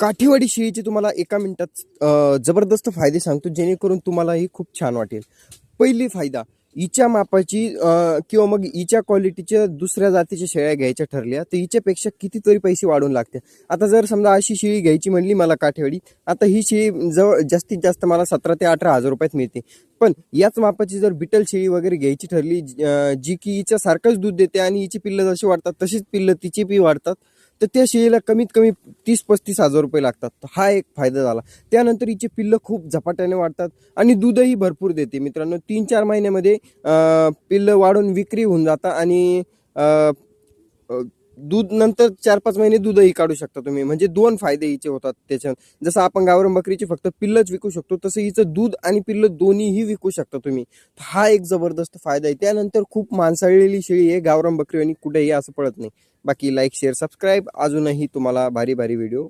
काठीवाडी शेळीचे तुम्हाला एका मिनिटात जबरदस्त फायदे सांगतो जेणेकरून तुम्हालाही खूप छान वाटेल. पहिली फायदा हिच्या मापाची किंवा मग हिच्या क्वालिटीच्या दुसऱ्या जातीच्या शेळ्या घ्यायच्या ठरल्या तर हिच्यापेक्षा कितीतरी पैसे वाढून लागते. आता जर समजा अशी शेळी घ्यायची म्हणली मला काठीवाडी आता ही शेळी जवळ जास्तीत जास्त मला सतरा ते अठरा हजार रुपयात मिळते. पण याच मापाची जर बिटल शेळी वगैरे घ्यायची ठरली जी की हिच्या सारखंच दूध देते आणि हिची पिल्लं जशी वाढतात तशीच पिल्लं तिची बी वाढतात तर त्या शेळीला कमीत कमी तीस पस्तीस हजार रुपये लागतात. हा एक फायदा झाला. त्यानंतर हिचे पिल्लं खूप झपाट्याने वाढतात आणि दूधही भरपूर देते मित्रांनो. तीन चार महिन्यामध्ये पिल्लं वाढून विक्री होऊन जातात आणि दूध नंतर चार पाच महिने दूधही काढू शकता तुम्ही. म्हणजे दोन फायदे हिचे होतात त्याच्यात. जसं आपण गावरान बकरीची फक्त पिल्लच विकू शकतो तसं हिचं दूध आणि पिल्लं दोन्हीही विकू शकता तुम्ही. हा एक जबरदस्त फायदा आहे. त्यानंतर खूप माणसाळलेली शेळी आहे गावरान बकरी आणि कुठेही असं पडत नाही. बाकी लाईक शेअर सबस्क्राईब अजूनही तुम्हाला भारी भारी व्हिडिओ